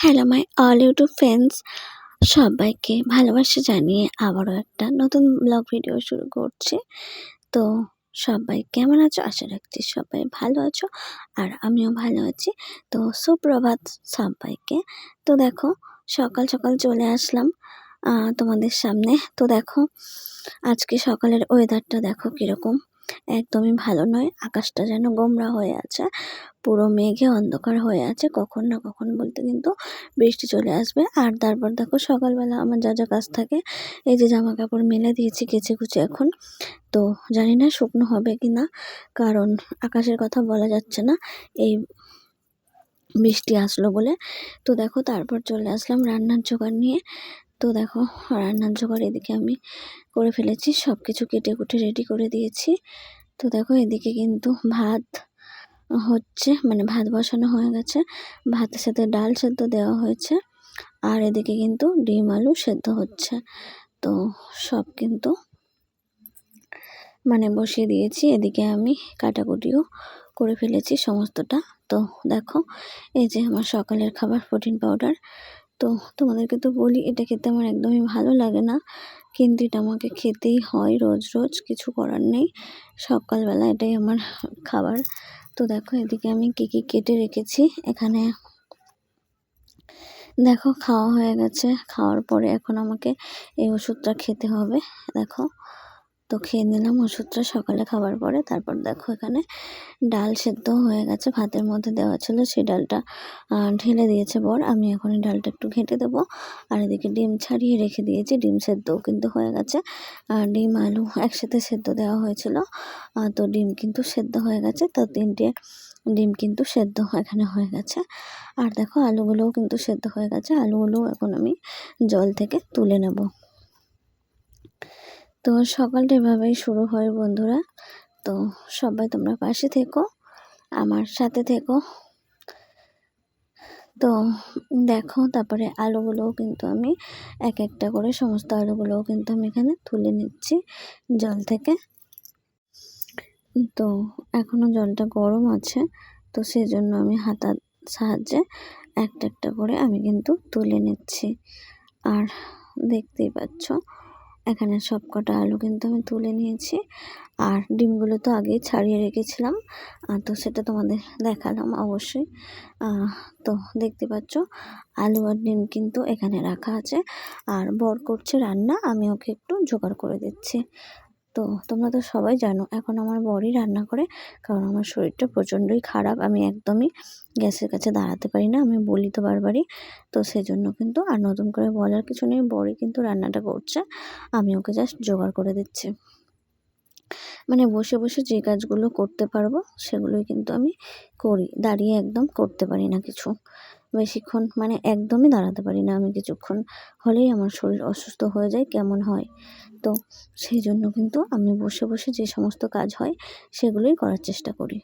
Hello my all YouTube friends, সবাইকে ভালোবাসা জানিয়ে আবারও একটা নতুন ব্লগ ভিডিও শুরু করছি। তো সবাই কেমন আছো? আশা রাখছি সবাই ভালো আছো আর আমিও ভালো আছি। তো সুপ্রভাত সবাইকে। তো দেখো, সকাল সকাল চলে আসলাম তোমাদের সামনে। তো দেখো, আজকে সকালের ওয়েদারটা দেখো কীরকম। একদমই ভালো নয়। আকাশটা যেন গোমরা হয়ে আছে, পুরো মেঘে অন্ধকার হয়ে আছে, কখন না কখন বলতে কিন্তু বৃষ্টি চলে আসবে। আর তারপর দেখো সকালবেলা আমার যা যা কাজ থাকে, এই যে জামা কাপড় মেলে দিয়েছি কেচে কুচে এখন। তো জানি না শুকনো হবে কি না, কারণ আকাশের কথা বলা যাচ্ছে না, এই বৃষ্টি আসলো বলে। তো দেখো তারপর চলে আসলাম রান্নার জোগাড় নিয়ে। তো দেখো, রান্নার জোগাড় এদিকে আমি করে ফেলেছি সব কিছু কেটে কুটে রেডি করে দিয়েছি। তো দেখো, এদিকে কিন্তু ভাত হচ্ছে মানে ভাত বসানো হয়ে গেছে। ভাতের সাথে ডাল সেদ্ধ দেওয়া হয়েছে, আর এদিকে কিন্তু ডিম আলু সেদ্ধ হচ্ছে। তো সব কিন্তু মানে বসিয়ে দিয়েছি, এদিকে আমি কাটাকুটিও করে ফেলেছি সমস্তটা। তো দেখো, এই যে আমার সকালের খাবার প্রোটিন পাউডার তো তোমাদেরকে তো বলি, এটা খেতে আমার একদমই ভালো লাগে না। কিন্তু এটা আমাকে খেতেই হয় রোজ রোজ। কিছু করার নেই। সকালবেলা এটাই আমার খাবার। তো দেখো, এদিকে আমি কী কী কেটে রেখেছি। এখানে দেখো, খাওয়া হয়ে গেছে। খাওয়ার পরে এখন আমাকে এই ওষুধটা খেতে হবে। দেখো। তো খেয়ে নিলাম, ওষুধটা সকালে খাবার পরে তারপর দেখো এখানে ডাল সেদ্ধ হয়ে গেছে, ভাতের মধ্যে দেওয়া ছিল সেই ডালটা ঢেলে দিয়েছে বর, আমি এখন ডালটা একটু ঘেঁটে দেবো। আর এদিকে ডিম ছাড়িয়ে রেখে দিয়েছি, ডিম সেদ্ধও কিন্তু হয়ে গেছে। আর ডিম, আলু একসাথে সেদ্ধ দেওয়া হয়েছিল তো ডিম কিন্তু সেদ্ধ হয়ে গেছে, তো তিনটে ডিম কিন্তু সেদ্ধ এখানে হয়ে গেছে। আর দেখো আলুগুলোও কিন্তু সেদ্ধ হয়ে গেছে, আলুগুলোও এখন আমি জল থেকে তুলে নেব। তো সকালটা এভাবেই শুরু হয় বন্ধুরা। তো সবাই তোমরা পাশে থেকো, আমার সাথে থেকো। তো দেখো, তারপরে আলুগুলোও কিন্তু আমি এক একটা করে, সমস্ত আলুগুলোও কিন্তু আমি এখানে তুলে নিচ্ছি জল থেকে। তো এখনও জলটা গরম আছে, তো সেজন্য আমি হাতার সাহায্যে একটা একটা করে আমি কিন্তু তুলে নিচ্ছি। আর দেখতেই পাচ্ছ এখানে সব কটা আলু কিন্তু আমি তুলে নিয়েছি। আর ডিমগুলো তো আগেই ছাড়িয়ে রেখেছিলাম। তো সেটা তোমাদের দেখালাম অবশ্যই। তো দেখতে পাচ্ছ, আলু আর ডিম কিন্তু এখানে রাখা আছে। আর বর করছে রান্না, আমি ওকে একটু জোগাড় করে দিচ্ছি। তো তোমরা তো সবাই জানো, এখন আমার বরই রান্না করে, কারণ আমার শরীরটা প্রচণ্ডই খারাপ, আমি একদমই গ্যাসের কাছে দাঁড়াতে পারি না, আমি বলি তো বারবারই। তো সেজন্য কিন্তু আর নতুন করে বলার কিছু নেই, বরই কিন্তু রান্নাটা করছে, আমি ওকে জাস্ট জোগাড় করে দিচ্ছি। মানে বসে বসে যে কাজগুলো করতে পারব, সেগুলোই কিন্তু আমি করি, দাঁড়িয়ে একদম করতে পারি না কিছু। বেশিক্ষণ মানে একদমই দাঁড়াতে পারি না আমি কিছুক্ষণ হলেই আমার শরীর অসুস্থ হয়ে যায়, কেমন হয়? তো সেই জন্য কিন্তু আমি বসে বসে যে সমস্ত কাজ হয় সেগুলোই করার চেষ্টা করি।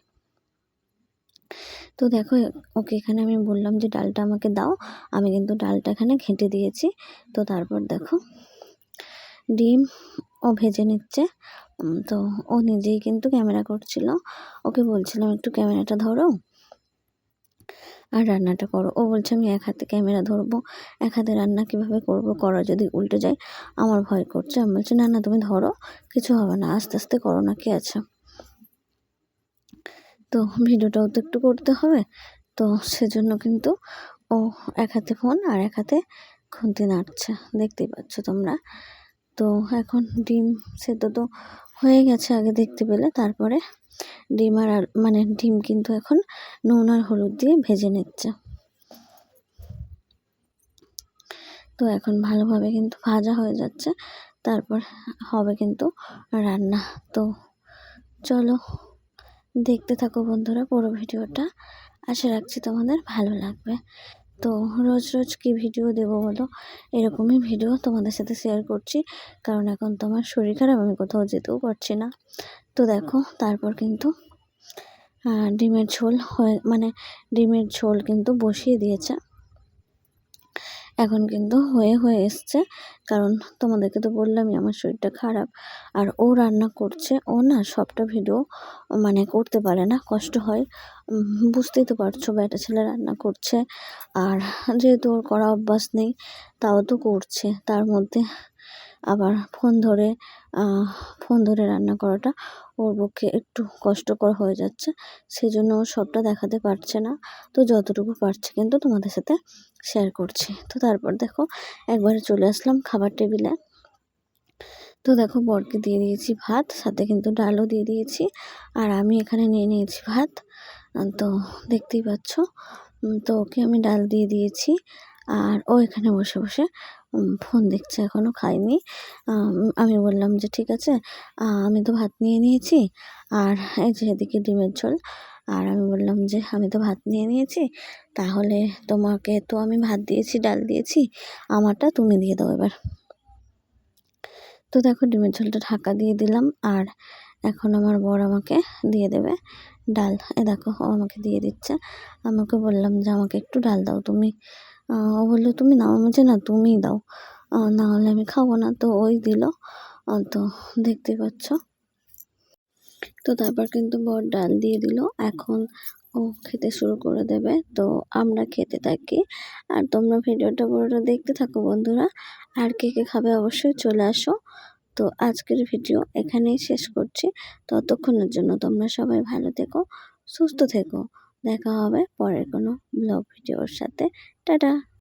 তো দেখো, ওকে এখানে আমি বললাম যে, ডালটা আমাকে দাও। আমি কিন্তু ডালটা এখানে ঘেঁটে দিয়েছি। তো তারপর দেখো, ডিম ও ভেজে নিচ্ছে। তো ও নিজেই কিন্তু ক্যামেরা করছিল। ওকে বলছিলাম, একটু ক্যামেরাটা ধরো। আর রান্নাটা করো। ও বলছে, আমি এক হাতে ক্যামেরা ধরবো, এক হাতে রান্না কীভাবে করব, করা যদি উল্টে যায়। আমার ভয় করছে। আমি বলছি, না না, তুমি ধরো, কিছু হবে না, আস্তে আস্তে করো না, কি আছে? তো ভিডিওটাও তো একটু করতে হবে। তো সেজন্য কিন্তু ও এক হাতে ফোন আর এক হাতে খুন্তি নাড়ছে। দেখতেই পাচ্ছ তোমরা। তো এখন ডিম সেদ্ধ তো হয়ে গেছে আগে দেখতে পেলে। তারপরে ডিম আর মানে ডিম কিন্তু এখন নুন আর হলুদ দিয়ে ভেজে নিচ্ছে। তো এখন ভালোভাবে কিন্তু ভাজা হয়ে যাচ্ছে। তারপর হবে কিন্তু রান্না। তো চলো দেখতে থাকো বন্ধুরা পুরো ভিডিওটা। আশা রাখছি তোমাদের ভালো লাগবে। তো রোজ রোজ কি ভিডিও দেব বলো? এরকমই ভিডিও তোমাদের সাথে শেয়ার করছি। কারণ এখন তো আমার শরীর খারাপ, আমি কোথাও যেতেও পারছি না। তো দেখো, তারপর কিন্তু ডিমের ঝোল হয়ে মানে ডিমের ঝোল কিন্তু বসিয়ে দিয়েছে। এখন কিন্তু হয়ে হয়ে এসছে। কারণ তোমাদেরকে তো বললামই, আমার শরীরটা খারাপ। আর ও রান্না করছে, ও না সবটা ভিডিও মানে করতে পারে না, কষ্ট হয়। বুঝতেই তো পারছ বেটা ছেলে রান্না করছে। আর যেহেতু ওর করা অভ্যাস নেই, তাও তো করছে। তার মধ্যে আবার ফোন ধরে ফোন ধরে রান্না করাটা ওর পক্ষে একটু কষ্টকর হয়ে যাচ্ছে। সেই জন্য ও সবটা দেখাতে পারছে না। তো যতটুকু পারছে কিন্তু তোমাদের সাথে শেয়ার করছি। তো তারপর দেখো, একবারে চলে আসলাম খাবার টেবিলে। তো দেখো, বরকে দিয়ে দিয়েছি ভাত, সাথে কিন্তু ডালও দিয়ে দিয়েছি। আর আমি এখানে নিয়ে নিয়েছি ভাত। তো দেখতেই পাচ্ছ তো ওকে আমি ডাল দিয়ে দিয়েছি। আর ও এখানে বসে বসে ফোন দেখছে এখনও খায়নি। আম, বললাম যে ঠিক আছে আমি তো ভাত নিয়ে নিয়েছি আর এই যে এদিকে ডিমের ঝোল। আর আমি বললাম যে আমি তো ভাত নিয়ে নিয়েছি তাহলে তোমাকে তো আমি ভাত দিয়েছি ডাল দিয়েছি আমারটা তুমি দিয়ে দাও এবার। তো দেখো ডিমের ঝোলটা ঢাকা দিয়ে দিলাম আর এখন আমার বর আমাকে দিয়ে দেবে ডাল। এ দেখো ও আমাকে দিয়ে দিচ্ছে। আমাকে বললাম যে আমাকে একটু ডাল দাও তুমি। ও বলল তুমি নাও আমি বলছি, না তুমিই দাও। না হলে আমি খাব না। তো ওই দিল। তো দেখতেই পাচ্ছ। তো তারপর কিন্তু বর ডাল দিয়ে দিল। এখন ও খেতে শুরু করে দেবে। তো আমরা খেতে থাকি। আর তোমরা ভিডিওটা পুরোটা দেখতে থাকো বন্ধুরা। আর কে কে খাবে অবশ্যই চলে আসো। তো আজকের ভিডিও এখানেই শেষ করছি। ততক্ষণের জন্য তোমরা সবাই ভালো থেকো সুস্থ থেকো। দেখা হবে পরের কোনো ব্লগ ভিডিওর সাথে। টাটা!